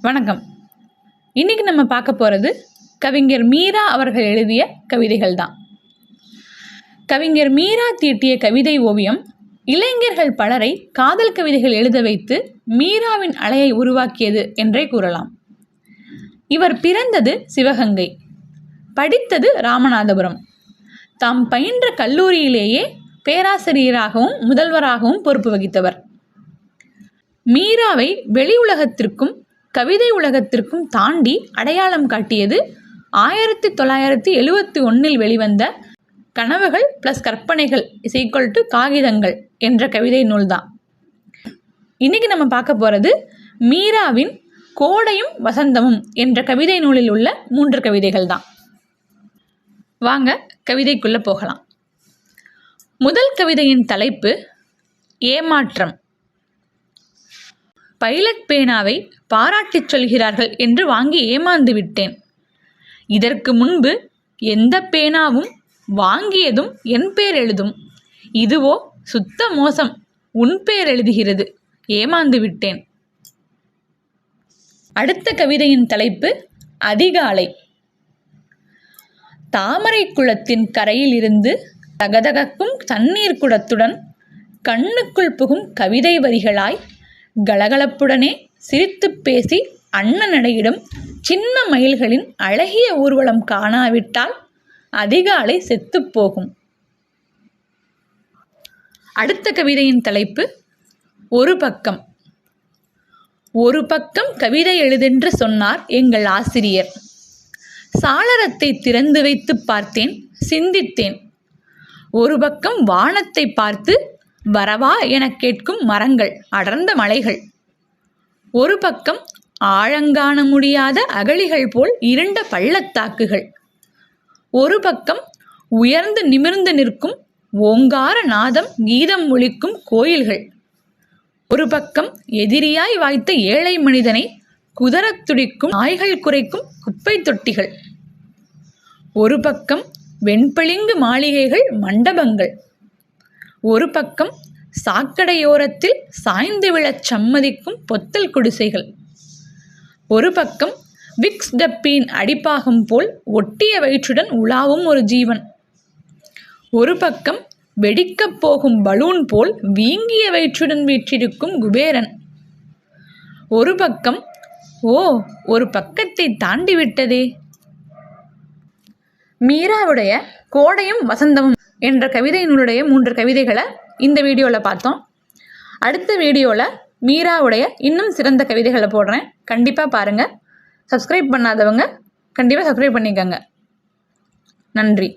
வணக்கம். இன்னைக்கு நம்ம பார்க்க போகிறது கவிஞர் மீரா அவர்கள் எழுதிய கவிதைகள் தான் கவிஞர் மீரா தீட்டிய கவிதை ஓவியம் இளைஞர்கள் பலரை காதல் கவிதைகள் எழுத வைத்து மீராவின் அலையை உருவாக்கியது என்றே கூறலாம். இவர் பிறந்தது சிவகங்கை படித்தது ராமநாதபுரம். தாம் பயின்ற கல்லூரியிலேயே பேராசிரியராகவும் முதல்வராகவும் பொறுப்பு வகித்தவர். மீராவை வெளி உலகத்திற்கும் கவிதை உலகத்திற்கும் தாண்டி அடையாளம் காட்டியது ஆயிரத்தி தொள்ளாயிரத்தி எழுவத்தி ஒன்றில் வெளிவந்த கனவுகள் ப்ளஸ் கற்பனைகள் இஸ் டு காகிதங்கள் என்ற கவிதை நூல்தான். இன்றைக்கி நம்ம பார்க்க போகிறது மீராவின் கோடையும் வசந்தமும் என்ற கவிதை நூலில் உள்ள மூன்று கவிதைகள் தான் வாங்க கவிதைக்குள்ளே போகலாம். முதல் கவிதையின் தலைப்பு ஏமாற்றம். பைலட் பேனாவை பாராட்டிச் சொல்கிறார்கள் என்று வாங்கி ஏமாந்து விட்டேன். இதற்கு முன்பு எந்த பேனாவும் வாங்கியதும் என் பேர் எழுதும். இதுவோ சுத்த மோசம் உன் பேர் எழுதுகிறது. ஏமாந்து விட்டேன். அடுத்த கவிதையின் தலைப்பு அதிகாலை. தாமரை குளத்தின் கரையில் இருந்து தகதகக்கும் தண்ணீர் குடத்துடன் கண்ணுக்குள் புகும் கவிதை வரிகளாய் கலகலப்புடனே சிரித்துப் பேசி அண்ணனடையிடம் சின்ன மயில்களின் அழகிய ஊர்வலம் காணாவிட்டால் அதிகாலை செத்துப்போகும் அடுத்த கவிதையின் தலைப்பு ஒரு பக்கம். ஒரு பக்கம் கவிதை எழுதென்று சொன்னார் எங்கள் ஆசிரியர். சாளரத்தை திறந்து வைத்து பார்த்தேன் சிந்தித்தேன். ஒரு பக்கம் வானத்தை பார்த்து வரவா எனக் கேட்கும் மரங்கள் அடர்ந்த மலைகள். ஒரு பக்கம் ஆழங்காண முடியாத அகழிகள் போல் இருண்ட பள்ளத்தாக்குகள். ஒரு பக்கம் உயர்ந்து நிமிர்ந்து நிற்கும் ஓங்கார நாதம் கீதம் ஒழிக்கும் கோயில்கள். ஒரு பக்கம் எதிரியாய் வாய்த்த ஏழை மனிதனை குதறத் துடிக்கும் நாய்கள் குறைக்கும் குப்பை தொட்டிகள். ஒரு பக்கம் வெண்பளிங்கு மாளிகைகள் மண்டபங்கள். ஒரு பக்கம் சாக்கடையோரத்தில் சாய்ந்து விழச் சம்மதிக்கும் பொத்தல் குடிசைகள். ஒரு பக்கம் விக்ஸ் டப்பியின் அடிப்பாகம் போல் ஒட்டிய வயிற்றுடன் உலாவும் ஒரு ஜீவன். ஒரு பக்கம் வெடிக்கப் போகும் பலூன் போல் வீங்கிய வயிற்றுடன் வீற்றிருக்கும் குபேரன். ஒரு பக்கம் ஓ ஒரு பக்கத்தை தாண்டி விட்டதே. மீராவுடைய கோடையும் வசந்தமும் என்ற கவிதை நூலுடைய மூன்று கவிதைகளை இந்த வீடியோவில் பார்த்தோம். அடுத்த வீடியோவில் மீராவுடைய இன்னும் சிறந்த கவிதைகளை போடுறேன். கண்டிப்பாக பாருங்கள் சப்ஸ்கிரைப் பண்ணாதவங்க கண்டிப்பாக சப்ஸ்கிரைப் பண்ணிக்கோங்க. நன்றி.